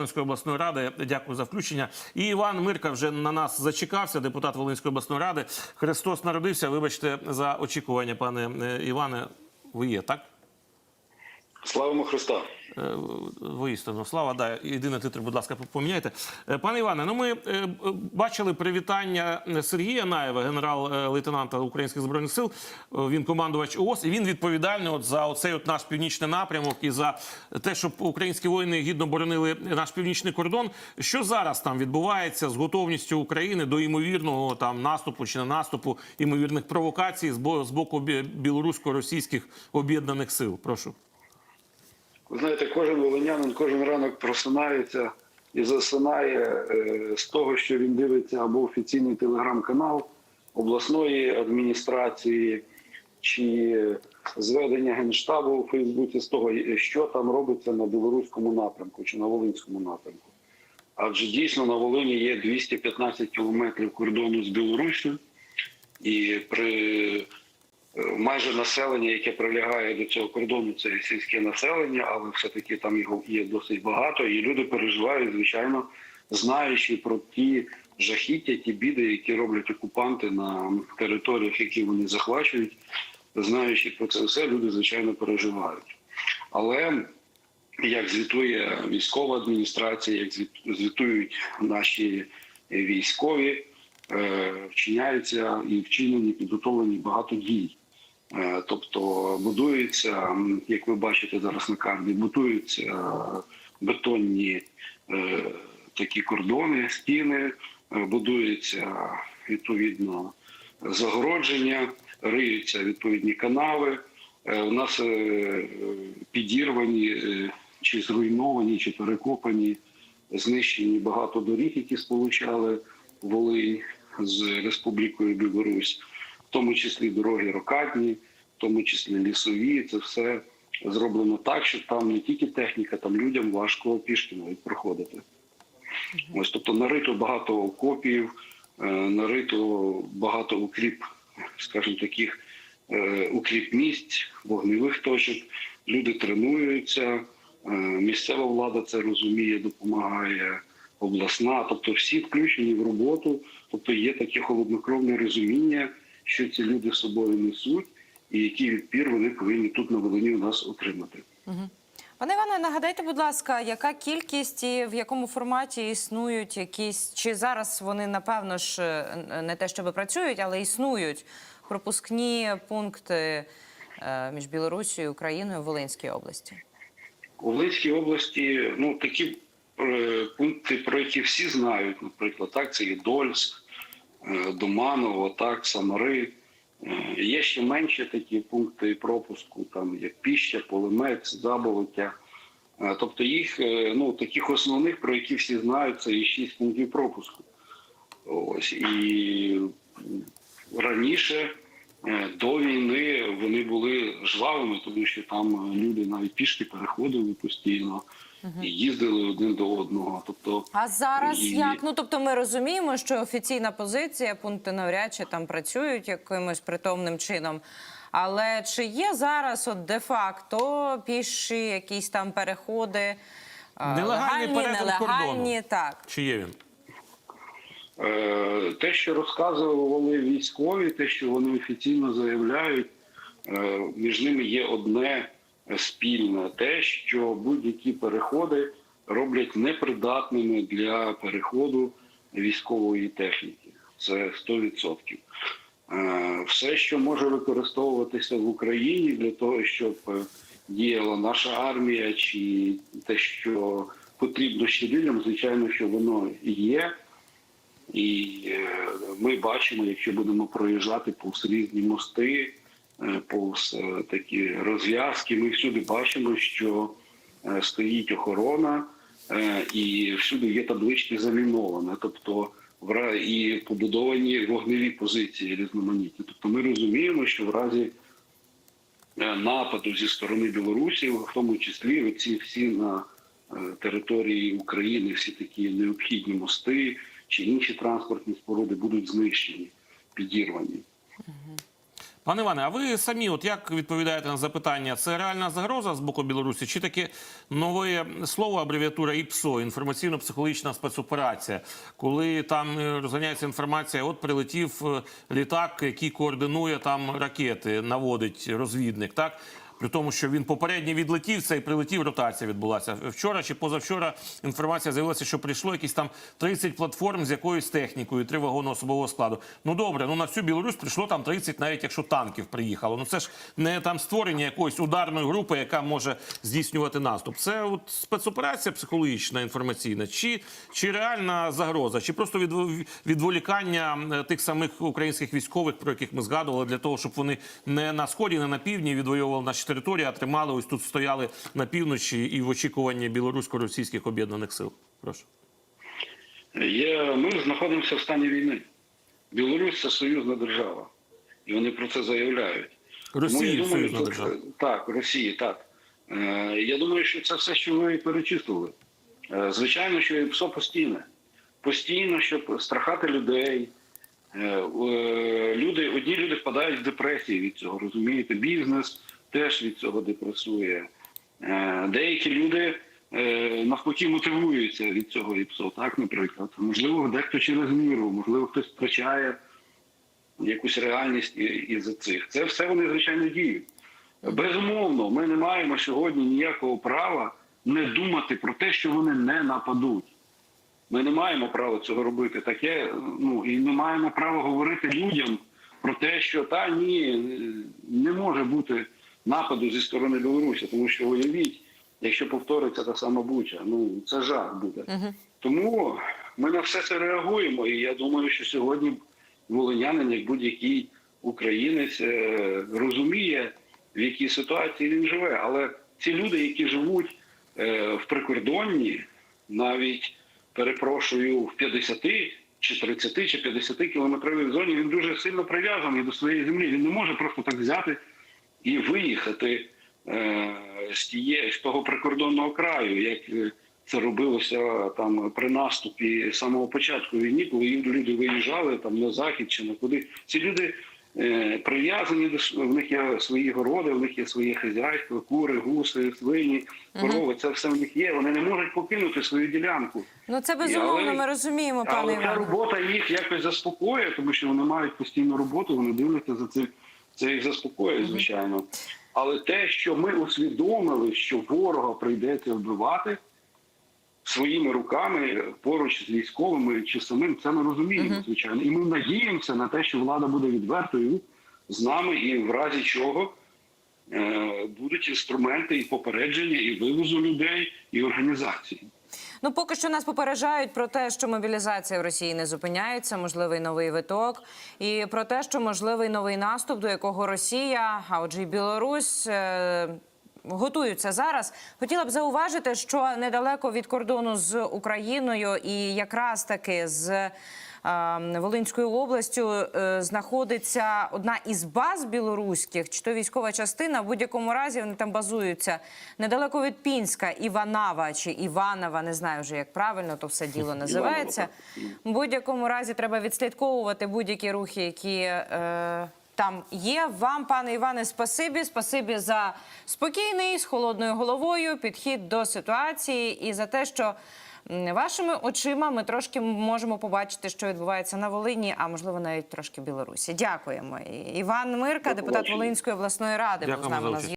Волинської обласної ради. Дякую за включення. І Іван Мирка вже на нас зачекався, депутат Волинської обласної ради. Христос народився. Вибачте за очікування, пане е, Іване. Ви є, так? Славимо Христа. Е, Воістину, слава, да, єдине титр, будь ласка, поміняйте. Е, Пане Іване, ну ми е, бачили привітання Сергія Наєва, генерал-лейтенанта Українських збройних сил. Він командувач ООС, і він відповідальний от за оцей от наш північний напрямок і за те, щоб українські воїни гідно боронили наш північний кордон. Що зараз там відбувається з готовністю України до ймовірного там наступу чи не наступу, ймовірних провокацій з боку білорусько-російських об'єднаних сил? Прошу. Ви знаєте, кожен волинянин кожен ранок просинається і засинає е, з того, що він дивиться або офіційний телеграм-канал обласної адміністрації чи зведення генштабу у Фейсбуці з того, що там робиться на білоруському напрямку чи на Волинському напрямку. Адже дійсно на Волині є 215 кілометрів кордону з Білоруссю, і при майже населення, яке прилягає до цього кордону, це сільське населення, але все-таки там його є досить багато, і люди переживають, звичайно, знаючи про ті жахіття, ті біди, які роблять окупанти на територіях, які вони захвачують. Знаючи про це все, люди звичайно переживають. Але як звітує військова адміністрація, як звітують наші військові, е, вчиняються і вчинені, підготовлені багато дій. Е, Тобто будуються, як ви бачите зараз на карті, будуються е, бетонні е, такі кордони, стіни, будуються відповідно загородження, риються відповідні канави. У нас підірвані чи зруйновані, чи перекопані, знищені багато доріг, які сполучали Волинь з Республікою Білорусь, в тому числі дороги рокадні, в тому числі лісові. Це все зроблено так, що там не тільки техніка, там людям важко пішки навіть проходити. Ось тобто нарито багато окопів, е, нарито багато укріп, скажімо, таких е, укріп місць, вогневих точок. Люди тренуються, е, місцева влада це розуміє, допомагає, обласна, тобто всі включені в роботу, тобто є таке холоднокровне розуміння, що ці люди з собою несуть, і який відпір вони повинні тут на Волині у нас отримати. Пане Іване, нагадайте, будь ласка, яка кількість і в якому форматі існують якісь, чи зараз вони, напевно ж, е, не те, щоб працюють, але існують пропускні пункти е, між Білорусією, Україною в Волинській області? У Волинській області ну такі е, пункти, про які всі знають, наприклад, так це є Дольськ, е, Доманово, так, Самари. Е, Є ще менші такі пункти пропуску, там як Піща, Полимець, Заболоття. Е, Тобто їх ну таких основних, про які всі знають, це і шість пунктів пропуску. Ось і раніше до війни вони були жвавими, тому що там люди навіть пішки переходили постійно і їздили один до одного. Тобто, А зараз І- як? Ну тобто, ми розуміємо, що офіційна позиція пункти навряд чи там працюють якимось притомним чином. Але чи є зараз, от де-факто, піші якісь там переходи, е, Нелегальний легальні, нелегальні, так. Чи є він? Е, Те, що розказували військові, те, що вони офіційно заявляють, е, між ними є одне спільне: те, що будь-які переходи роблять непридатними для переходу військової техніки. Це 100%. Е, Все, що може використовуватися в Україні для того, щоб е, діяла наша армія, чи те, що потрібно ще людям, звичайно, що воно є. І е, ми бачимо, якщо будемо проїжджати повз різні мости, повз е, такі розв'язки, ми всюди бачимо, що е, стоїть охорона, е, і всюди є таблички заміноване, тобто і побудовані вогневі позиції різноманітні. Тобто ми розуміємо, що в разі е, нападу зі сторони Білорусі, в тому числі ці всі на е, території України, всі такі необхідні мости чи інші транспортні споруди будуть знищені, підірвані. Пане Іване, а ви самі, от як відповідаєте на запитання, це реальна загроза з боку Білорусі, чи таке нове слово, абревіатура ІПСО, інформаційно-психологічна спецоперація, коли там е, розганяється інформація, от прилетів е, літак, який координує там ракети, наводить розвідник, так? При тому, що він попередньо відлетів, це і прилетів, ротація відбулася. Вчора чи позавчора інформація з'явилася, що прийшло якісь там 30 платформ з якоюсь технікою, три вагони особового складу. Ну добре, ну на всю Білорусь прийшло там 30, навіть якщо танків приїхало. Ну це ж не там створення якоїсь ударної групи, яка може здійснювати наступ. Це от спецоперація психологічна, інформаційна, чи, чи реальна загроза, чи просто відв- відволікання тих самих українських військових, про яких ми згадували, для того, щоб вони не на сході, не на півдні відвоювали наші території, а тримали ось тут стояли на півночі і в очікуванні білорусько-російських об'єднаних сил. Прошу. Є, ми знаходимося в стані війни. Білорусь це союзна держава. І вони про це заявляють. Росії Тому я союзна держава. Так, Росії, так. Е, я думаю, що це все, що ви перечислили. Е, звичайно, що ПСО постійне. Постійно, щоб страхати людей. Е, люди, одні люди впадають в депресії від цього, розумієте? Бізнес теж від цього депресує. Е, деякі люди е, навпаки мотивуються від цього ІПСО, так, наприклад. Можливо, дехто через міру, можливо, хтось втрачає якусь реальність із цих. Це все вони, звичайно, діють. Безумовно, ми не маємо сьогодні ніякого права не думати про те, що вони не нападуть. Ми не маємо права цього робити. Таке, ну і не маємо права говорити людям про те, що та ні, не може бути нападу зі сторони Білорусі, тому що уявіть, якщо повториться та сама Буча, ну це жах буде. Тому ми на все це реагуємо. І я думаю, що сьогодні волинянин, як будь-який українець, е, розуміє, в якій ситуації він живе. Але ці люди, які живуть е, в прикордонні, навіть перепрошую, в 50 чи 30 чи 50 кілометровій зоні, він дуже сильно прив'язаний до своєї землі. Він не може просто так взяти і виїхати е, з тієї з того прикордонного краю, як е, це робилося там при наступі самого початку війни, коли люди виїжджали там на захід чи на куди. Ці люди е, прив'язані до в них є свої городи, в них є своє хазяйство, кури, гуси, свині, корови. Це все в них є. Вони не можуть покинути свою ділянку. Ну це безумовно. Але- Ми розуміємо, пане Але ця робота їх якось заспокоює, тому що вони мають постійну роботу, вони дивляться за цим. Це їх заспокоює, звичайно. Але те, що ми усвідомили, що ворога прийдеться вбивати своїми руками поруч з військовими чи самим, це ми розуміємо, звичайно. І ми надіємося на те, що влада буде відвертою з нами, і в разі чого е, будуть інструменти і попередження, і вивозу людей, і організації. Ну, поки що нас попереджають про те, що мобілізація в Росії не зупиняється, можливий новий виток, і про те, що можливий новий наступ, до якого Росія, а отже, і Білорусь. е, Готуються зараз. Хотіла б зауважити, що недалеко від кордону з Україною і якраз таки з Волинською областю е, знаходиться одна із баз білоруських, чи то військова частина. В будь-якому разі вони там базуються недалеко від Пінська, Іванава чи Іванова, не знаю вже як правильно то все діло називається. В будь-якому разі треба відслідковувати будь-які рухи, які. Е, там є вам, пане Іване, спасибі. Спасибі за спокійний з холодною головою підхід до ситуації і за те, що вашими очима ми трошки можемо побачити, що відбувається на Волині, а можливо навіть трошки в Білорусі. Дякуємо. Іван Мирка, депутат. Волинської обласної ради, був з нами на зв'язку.